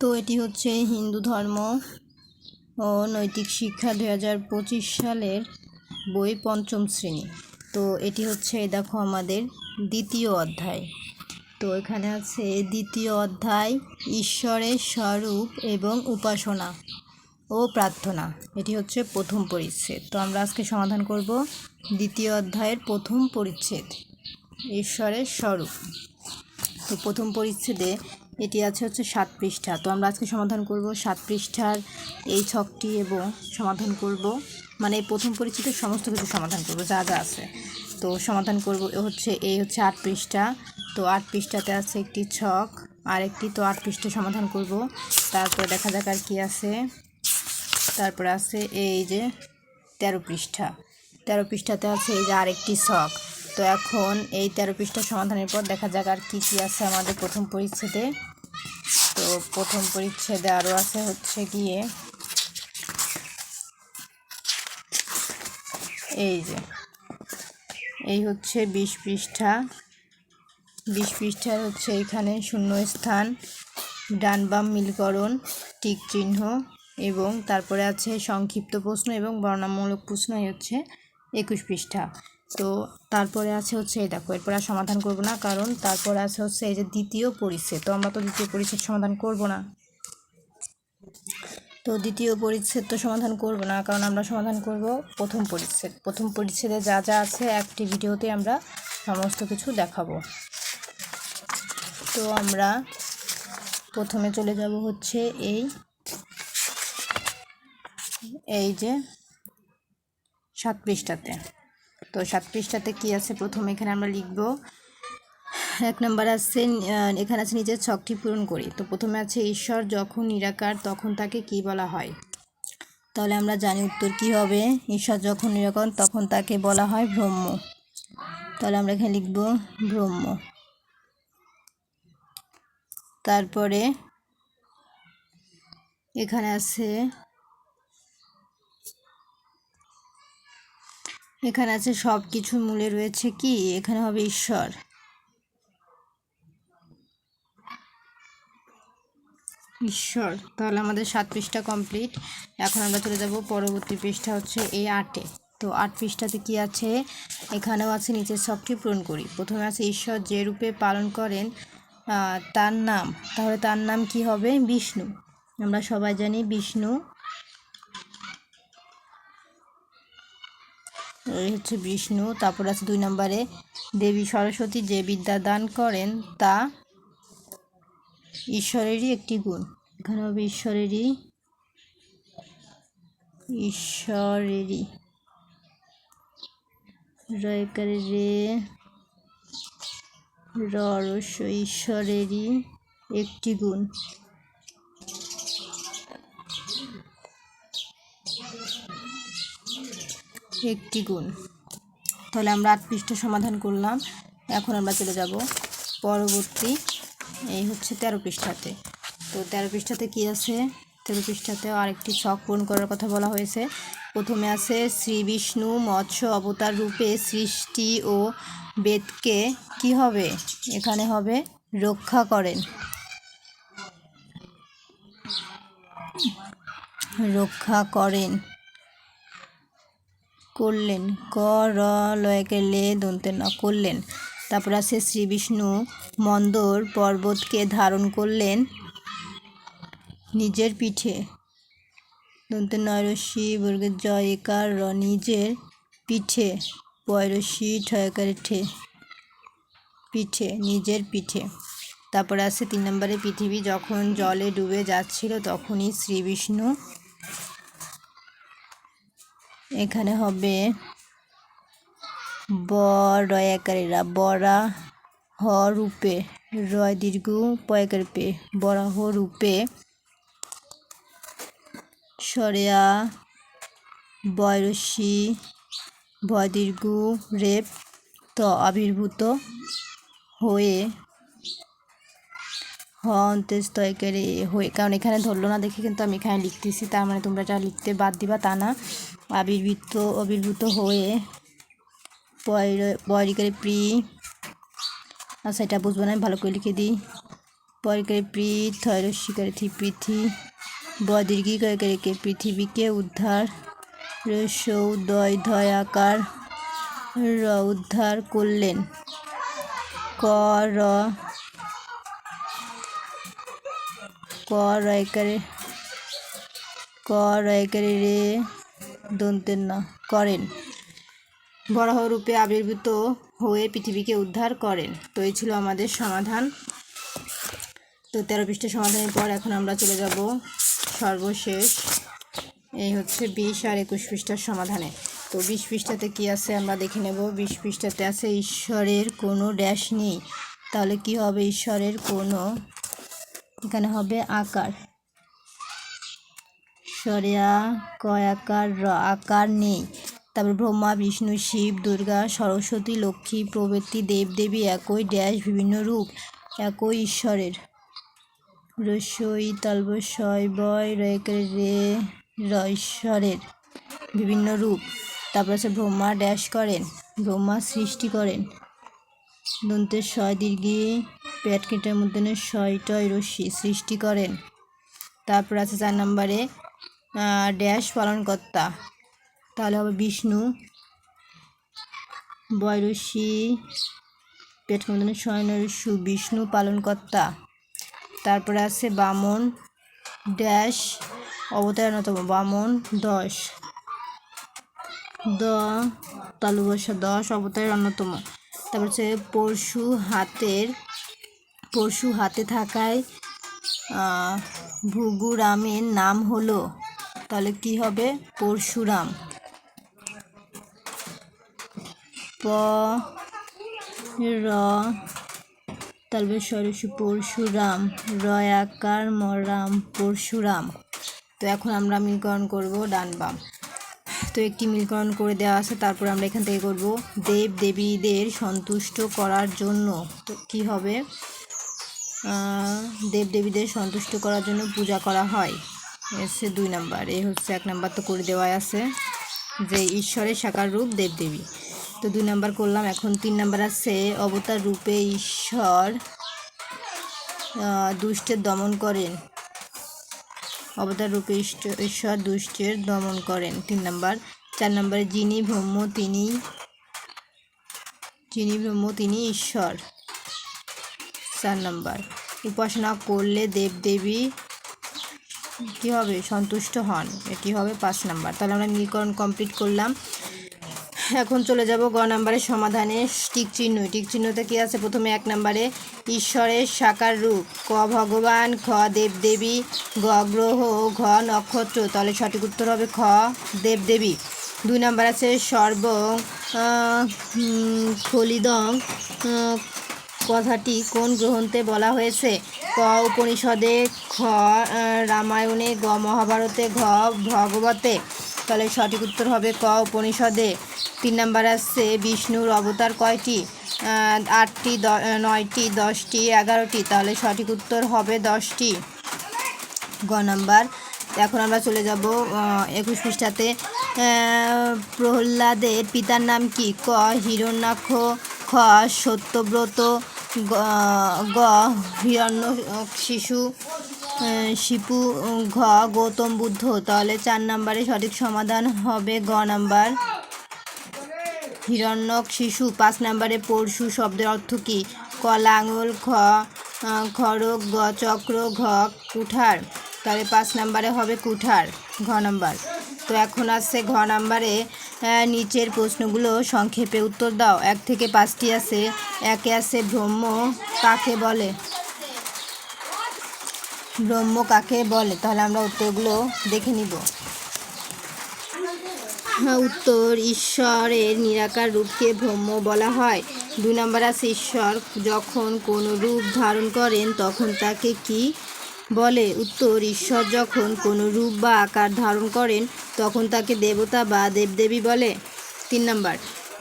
তো এটি হচ্ছে হিন্দু ধর্ম ও নৈতিক শিক্ষা দুই হাজার পঁচিশ সালের বই পঞ্চম শ্রেণি। তো এটি হচ্ছে দেখো আমাদের দ্বিতীয় অধ্যায়। তো এখানে আছে, দ্বিতীয় অধ্যায় ঈশ্বরের স্বরূপ এবং উপাসনা ও প্রার্থনা। এটি হচ্ছে প্রথম পরিচ্ছেদ। তো আমরা আজকে সমাধান করব দ্বিতীয় অধ্যায়ের প্রথম পরিচ্ছেদ, ঈশ্বরের স্বরূপ। তো প্রথম পরিচ্ছেদে এটি আছে হচ্ছে সাত পৃষ্ঠা। তো আমরা আজকে সমাধান করব সাত পৃষ্ঠার এই ছকটি এবং সমাধান করব মানে প্রথম পরিচ্ছেদের সমস্ত কিছু সমাধান করব, যা যা আছে। তো সমাধান করব হচ্ছে, এই হচ্ছে আট পৃষ্ঠা। তো আট পৃষ্ঠাতে আছে একটি ছক, আর একটি তো আট পৃষ্ঠা সমাধান করব। তারপর দেখা যাক আর কী আছে। তারপরে আছে এই যে তেরো পৃষ্ঠা। তেরো পৃষ্ঠাতে আছে এই যে আরেকটি ছক। তো এখন এই তেরো পৃষ্ঠা সমাধানের পর দেখা যাক আর কী কী আছে আমাদের প্রথম পরিচ্ছেদে। তো প্রথম পরিচ্ছেদে আরও আছে হচ্ছে গিয়ে এই যে, এই হচ্ছে বিশ পৃষ্ঠা। বিশ পৃষ্ঠার হচ্ছে এখানে শূন্যস্থান, ডান বাম মিলকরণ, টিক চিহ্ন এবং তারপরে আছে সংক্ষিপ্ত প্রশ্ন এবং বর্ণামূলক প্রশ্ন হচ্ছে একুশ পৃষ্ঠা। তো তারপরে আছে হচ্ছে, এই দেখো, এরপর আর সমাধান করব না, কারণ তারপরে আছে হচ্ছে এই যে দ্বিতীয় পরিচ্ছেদ। তো আমরা তো দ্বিতীয় পরিচ্ছেদ সমাধান করব না। তো দ্বিতীয় পরিচ্ছেদ তো সমাধান করব না, কারণ আমরা সমাধান করব প্রথম পরিচ্ছেদ। প্রথম পরিচ্ছেদে যা যা আছে, একটি ভিডিওতে আমরা সমস্ত কিছু দেখাবো। তো আমরা প্রথমে চলে যাব হচ্ছে এই এই যে সাত পৃষ্ঠাতে। তো সাত পৃষ্ঠাতে কি আছে? প্রথমে এখানে আমরা লিখব, এক নম্বর আছে এখানে আছে নিজের ছকটি পূরণ করি। তো প্রথমে আছে, ঈশ্বর যখন নিরাকার, তখন তাকে কি বলা হয়? তাহলে আমরা জানি উত্তর কি হবে। ঈশ্বর যখন নিরাকার, তখন তাকে বলা হয় ব্রহ্ম। তাহলে আমরা এখানে লিখব, ব্রহ্ম। তারপরে এখানে আছে এখানে আছে সব কিছু মূলে রয়েছে কি? এখানে হবে ঈশ্বর। ঈশ্বর, তাহলে আমাদের সাত পৃষ্ঠা কমপ্লিট এখন আমরা চলে যাব পরবর্তী পৃষ্ঠা হচ্ছে এই আটে। তো আট পৃষ্ঠাতে কি আছে? এখানেও আছে নিচের সবটি পূরণ করি। প্রথমে আছে ঈশ্বর যে রূপে পালন করেন তার নাম। তাহলে তার নাম কি হবে? বিষ্ণু। আমরা সবাই জানি বিষ্ণু। এই হচ্ছে বিষ্ণু, তারপর আছে দুই নম্বরে দেবী সরস্বতী, যে বিদ্যা দান করেন তা ঈশ্বরেরই একটি গুণ। এখানে হবে ঈশ্বরেরই ঈশ্বরেরই। রয়কারে রে রস ঈশ্বরেরই একটি গুণ। একটি গুণ। তাহলে আমরা আট পৃষ্ঠা সমাধান করলাম। এখন আমরা চলে যাব পরবর্তী, এই হচ্ছে তেরো পৃষ্ঠাতে। তো তেরো পৃষ্ঠাতে কি আছে? তেরো পৃষ্ঠাতেও আরেকটি ছক পূরণ করার কথা বলা হয়েছে। প্রথমে আছে শ্রী বিষ্ণু মৎস্য অবতার রূপে সৃষ্টি ও বেদকে কি হবে? এখানে হবে রক্ষা করেন। রক্ষা করেন। করলেন। ক র লয়কে লে, দন্তে, ন করলেন। তারপর আছে শ্রী বিষ্ণু মন্দর পর্বতকে ধারণ করলেন নিজের পিঠে। দন্তে নয়রসি বর্গের জয়কার র, নিজের পিঠে। পয়রসি ঠয়কারে ঠে। পিঠে, নিজের পিঠে। তারপর আছে তিন নম্বরে পৃথিবী যখন জলে ডুবে যাচ্ছিল তখনই শ্রী বিষ্ণু এখানে হবে ব রয়াকারীরা বরা হ রূপে, রয় দীর্ঘ পয়কার পে বরাহ রূপে, সরেয়া বয়রসি, ভয় দীর্ঘ রেপ, ত আবির্ভূত হয়ে হন্তেস্তয়কারে হয়ে। কারণ এখানে ধরলো না দেখে কিন্তু আমি এখানে লিখতেছি, তার মানে তোমরা যা লিখতে বাদ দিবা তা না। আবির্ভূত আবির্ভূত হয়ে পয়রিকারে প্রি আচ্ছা এটা বুঝব না ভালো করে লিখে দিই। পরকারে পৃথ থৈরস্বীকারে পৃথি কে পৃথিবীকে উদ্ধার রসৌ দয় ধয় আকার, র উদ্ধার করলেন। ক, র, ক, রয়কারে, ক রে দন্তের না করেন। বরাহ রূপে আবির্ভূত হয়ে পৃথিবীকে উদ্ধার করেন। তো এই ছিল আমাদের সমাধান। তো তেরো পৃষ্ঠের সমাধানের পর এখন আমরা চলে যাব সর্বশেষ। এই হচ্ছে বিশ আর একুশ পৃষ্ঠার সমাধানে। তো বিশ পৃষ্ঠাতে কি আছে আমরা দেখে নেব। বিশ পৃষ্ঠাতে আছে ঈশ্বরের কোনো ড্যাশ নেই। তাহলে কি হবে? ঈশ্বরের কোনো, এখানে হবে আকার। সরিয়া কয় আকার র আকার নেই। তারপর ব্রহ্মা, বিষ্ণু, শিব, দুর্গা, সরস্বতী, লক্ষ্মী, প্রভৃতি, দেবদেবী একই ড্যাশ, বিভিন্ন রূপ, একই ঈশ্বরের। রসই তালব শয় বয় রয়কের রে, র, ঈশ্বরের বিভিন্ন রূপ। তারপর আছে ব্রহ্মা ড্যাশ করেন, ব্রহ্মা সৃষ্টি করেন। দন্তের শয় দীর্ঘি, পেট কেটের মধ্যে শয়টয় রশ্মি সৃষ্টি করেন। তারপর আছে চার নম্বরে ড্যাশ পালনকর্তা। তাহলে হবে বিষ্ণু, বয়রসি পেট মধ্যে শয়নরস্যু বিষ্ণু পালনকর্তা। তারপরে আছে বামন, ড্যাশ অবতার অন্যতম বামন, দশ। দ তালু বসা দশ অবতারের অন্যতম তারপর হচ্ছে পরশু হাতের, পরশু হাতে থাকায় ভুগুরামের নাম হলো তাহলে কি হবে? পরশুরাম। প, র তালবে সরস্বী পরশুরাম। রয় আকার মরাম, পরশুরাম। তো এখন আমরা মিলকরণ করব ডান বাম। তো একটি মিলকরণ করে দেওয়া আছে, তারপর আমরা এখান থেকে করব দেব দেবীদের সন্তুষ্ট করার জন্য। তো কী হবে? দেব দেবীদের সন্তুষ্ট করার জন্য পূজা করা হয়। এসে দুই নাম্বার এই হচ্ছে এক নাম্বার তো করে দেওয়া আছে, যে ঈশ্বরের সাকার রূপ দেবদেবী। তো দুই নাম্বার করলাম, এখন তিন নাম্বার আছে, অবতার রূপে ঈশ্বর দুষ্টের দমন করেন। অবতার রূপে ঈশ্বর দুষ্টের দমন করেন, তিন নাম্বার। চার নম্বরে, যিনি ব্রহ্ম, তিনি, যিনি ব্রহ্ম, তিনি ঈশ্বর। চার নাম্বার, উপাসনা করলে দেবদেবী কী হবে? সন্তুষ্ট হন। এটি হবে? পাঁচ নাম্বার। তাহলে আমরা নীলকরণ কমপ্লিট করলাম। এখন চলে যাব গ নাম্বারের সমাধানে। টিক চিহ্ন। টিক চিহ্নতে কি আছে? প্রথমে এক নাম্বারে, ঈশ্বরের সাকার রূপ। ক ভগবান খ দেবদেবী গ গ্রহ ঘ নক্ষত্র। তাহলে সঠিক উত্তর হবে খ দেবদেবী। দুই নাম্বার আছে সর্ব খলিদং কথাটি কোন গ্রন্থে বলা হয়েছে? ক উপনিষদে, খ রামায়ণে, গ মহাভারতে, ঘ ভগবতে। তাহলে সঠিক উত্তর হবে ক উপনিষদে। তিন নাম্বার আসছে, বিষ্ণুর অবতার কয়টি? আটটি নয়টি, দশটি, এগারোটি। তাহলে সঠিক উত্তর হবে দশটি। গ নাম্বার। এখন আমরা চলে যাব একুশ পৃষ্ঠাতে। প্রহ্লাদের পিতার নাম কি? ক হিরণ্যাক্ষ, খ সত্যব্রত গ হিরণ্য শিশু শিপু, ঘ, গৌতম বুদ্ধ। তাহলে চার নম্বরে সঠিক সমাধান হবে গ নাম্বার। হিরণ্যক শিশু, পাঁচ নম্বরে পরশু শব্দের অর্থ কী? ক, লাঙল, খ খড়গ, গ, চক্র, ঘ, কুঠার। তাহলে পাঁচ নম্বরে হবে কুঠার, ঘ নাম্বার। তো এখন আসছে ঘ নাম্বারে নিচের প্রশ্নগুলো সংক্ষেপে উত্তর দাও। এক থেকে পাঁচটি আছে। একে আছে ব্রহ্ম কাকে বলে? ব্রহ্ম কাকে বলে? তাহলে আমরা উত্তরগুলো দেখে নিব। হ্যাঁ, উত্তর ঈশ্বরের নিরাকার রূপকে ব্রহ্ম বলা হয়। দুই নম্বর আছে ঈশ্বর। যখন কোনো রূপ ধারণ করেন তখন তাকে কি বলে? উত্তর ঈশ্বর যখন কোনো রূপ বা আকার ধারণ করেন তখন তাকে দেবতা বা দেবদেবী বলে। তিন নম্বর,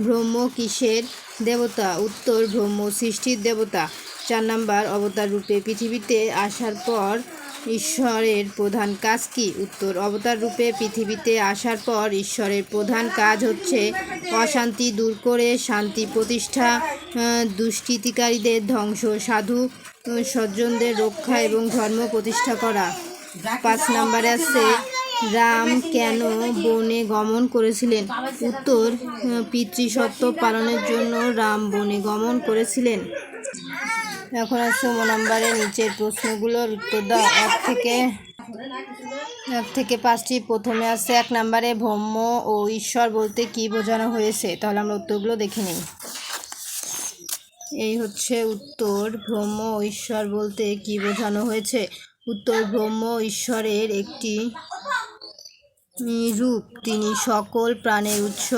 ব্রহ্ম কিসের দেবতা? উত্তর, ব্রহ্ম সৃষ্টির দেবতা। চার নম্বর, অবতার রূপে পৃথিবীতে আসার পর ঈশ্বরের প্রধান কাজ কি? উত্তর, অবতার রূপে পৃথিবীতে আসার পর ঈশ্বরের প্রধান কাজ হচ্ছে অশান্তি দূর করে শান্তি প্রতিষ্ঠা দুষ্কৃতিকারীদের ধ্বংস, সাধু স্বজনদের রক্ষা এবং ধর্ম প্রতিষ্ঠা করা। পাঁচ নম্বরে আছে রাম কেন বনে গমন করেছিলেন? উত্তর পিতৃসত্ব পালনের জন্য রাম বনে গমন করেছিলেন। এখন আছে নম্বরে নিচের প্রশ্নগুলোর উত্তর দাও। এক থেকে এক থেকে পাঁচটি। প্রথমে আছে এক নম্বরে, ব্রহ্ম ও ঈশ্বর বলতে কি বোঝানো হয়েছে? তাহলে আমরা উত্তরগুলো দেখে নিই। এই হচ্ছে উত্তর, ব্রহ্ম ও ঈশ্বর বলতে কি বোঝানো হয়েছে? উত্তর, ব্রহ্ম ঈশ্বরের একটি রূপ তিনি সকল প্রাণের উৎস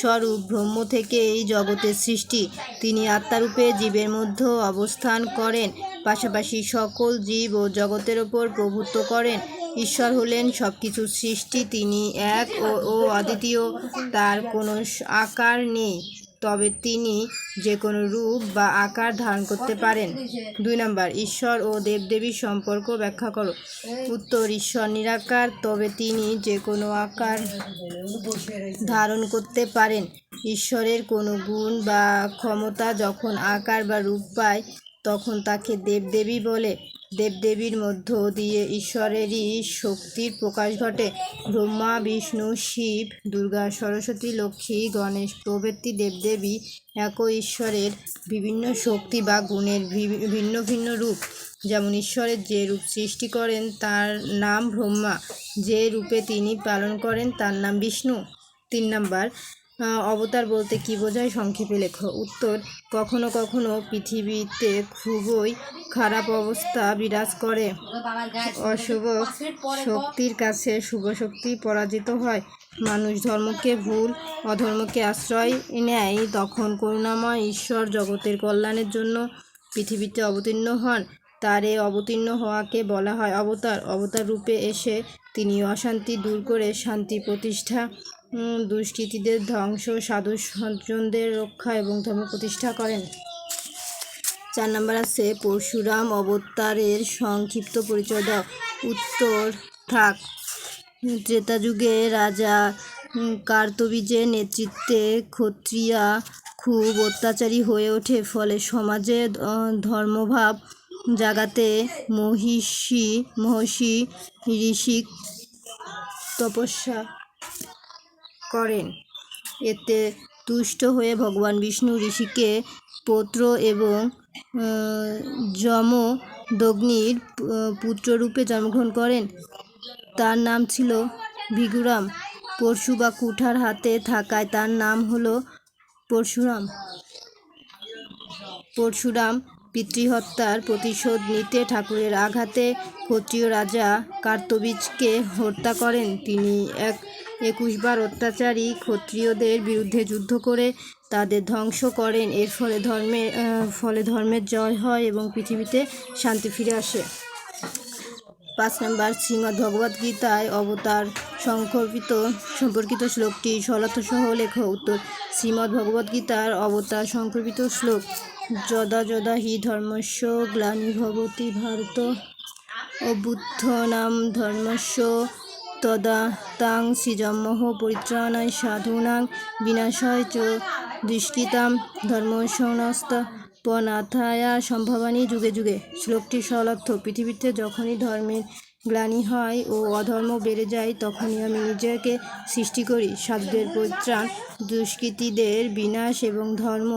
স্বরূপ, ব্রহ্ম থেকে এই জগতের সৃষ্টি। তিনি আত্মারূপে জীবের মধ্যে অবস্থান করেন, পাশাপাশি সকল জীব ও জগতের ওপর প্রভুত্ব করেন। ঈশ্বর হলেন সব কিছুর সৃষ্টি, তিনি এক ও অদ্বিতীয়, তার কোনো আকার নেই। তবে তিনি যে কোনো রূপ বা আকার ধারণ করতে পারেন। দুই নম্বর, ঈশ্বর ও দেবদেবীর সম্পর্ক ব্যাখ্যা করো। উত্তর, ঈশ্বর নিরাকার, তবে তিনি যে কোনো আকার ধারণ করতে পারেন। ঈশ্বরের কোনো গুণ বা ক্ষমতা যখন আকার বা রূপ পায়, তখন তাকে দেবদেবী বলে। দেবদেবীর মধ্য দিয়ে ঈশ্বরেরই শক্তির প্রকাশ ঘটে। ব্রহ্মা, বিষ্ণু, শিব, দুর্গা, সরস্বতী, লক্ষ্মী, গণেশ প্রভৃতি দেবদেবী একই ঈশ্বরের বিভিন্ন শক্তি বা গুণের ভিন্ন ভিন্ন রূপ। যেমন ঈশ্বরের যে রূপ সৃষ্টি করেন, তার নাম ব্রহ্মা। যে রূপে তিনি পালন করেন, তার নাম বিষ্ণু। তিন নাম্বার অবতার বলতে কি বোঝায়? সংক্ষেপে লেখো। উত্তর, কখনো কখনো পৃথিবীতে খুবই খারাপ অবস্থা বিরাজ করে। অশুভ শক্তির কাছে শুভ শক্তি পরাজিত হয়। মানুষ ধর্মকে ভুল, অধর্মকে আশ্রয় নেয়, তখন করুণাময় ঈশ্বর জগতের কল্যাণের জন্য পৃথিবীতে অবতীর্ণ হন। তার এই অবতীর্ণ হওয়াকে বলা হয় অবতার। অবতার রূপে এসে তিনি অশান্তি দূর করে শান্তি প্রতিষ্ঠা দুষ্কৃতীদের ধ্বংস, সাধু সজ্জনদের রক্ষা এবং ধর্ম প্রতিষ্ঠা করেন। চার নম্বর আছে, পরশুরাম অবতারের সংক্ষিপ্ত পরিচয় দাও। উত্তর, থাক। ত্রেতা যুগে রাজা কার্তবীজের নেতৃত্বে ক্ষত্রিয়া খুব অত্যাচারী হয়ে ওঠে। ফলে সমাজে ধর্মভাব জাগাতে মহিষী, মহর্ষি, ঋষিক তপস্যা করেন। এতে তুষ্ট হয়ে ভগবান বিষ্ণু ঋষিকে পৌত্র এবং আহ, যমদগ্নির আহ, পুত্ররূপে জন্মগ্রহণ করেন। তার নাম ছিল ভিগুরাম। পরশু বা কুঠার হাতে থাকায় তার নাম হলো পরশুরাম। পরশুরাম পিতৃহত্যার প্রতিশোধ নিতে ঠাকুরের আঘাতে ক্ষত্রিয় রাজা কার্তবীজকে হত্যা করেন। তিনি এক একুশবার অত্যাচারী ক্ষত্রিয়দের বিরুদ্ধে যুদ্ধ করে তাদের ধ্বংস করেন। এর ফলে ধর্মের ফলে ধর্মের জয় হয় এবং পৃথিবীতে শান্তি ফিরে আসে। পাঁচ নম্বর শ্রীমদ্ ভগবদ্ গীতায় অবতার সংকল্পিত সম্পর্কিত শ্লোকটি সহ লেখ। উত্তর শ্রীমদ্ ভগবদ্ গীতার অবতার সংকল্পিত শ্লোক, যদা যদা হি ধর্মস্য গ্লানিভবতি ভারত অবুদ্ধ নাম ধর্মস্য তদা তাং সৃজম্মহ পরিত্রাণায় সাধূনাং বিনাশয় চ দুষ্কৃতাম ধর্ম পনাথায়া সম্ভাবানী যুগে যুগে। শ্লোকটি সরলার্থ পৃথিবীতে যখনই ধর্মের গ্লানি হয় ও অধর্ম বেড়ে যায়, তখনই আমি নিজেকে সৃষ্টি করি। শব্দের পরিত্রাণ দুষ্কৃতীদের বিনাশ এবং ধর্ম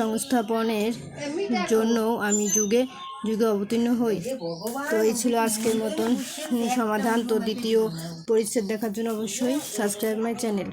সংস্থাপনের জন্য আমি যুগে যুগে অবতীর্ণ হই। তো এই ছিল আজকের মতন সমাধান। তো দ্বিতীয় পরিচ্ছেদ দেখার জন্য অবশ্যই সাবস্ক্রাইব মাই চ্যানেল।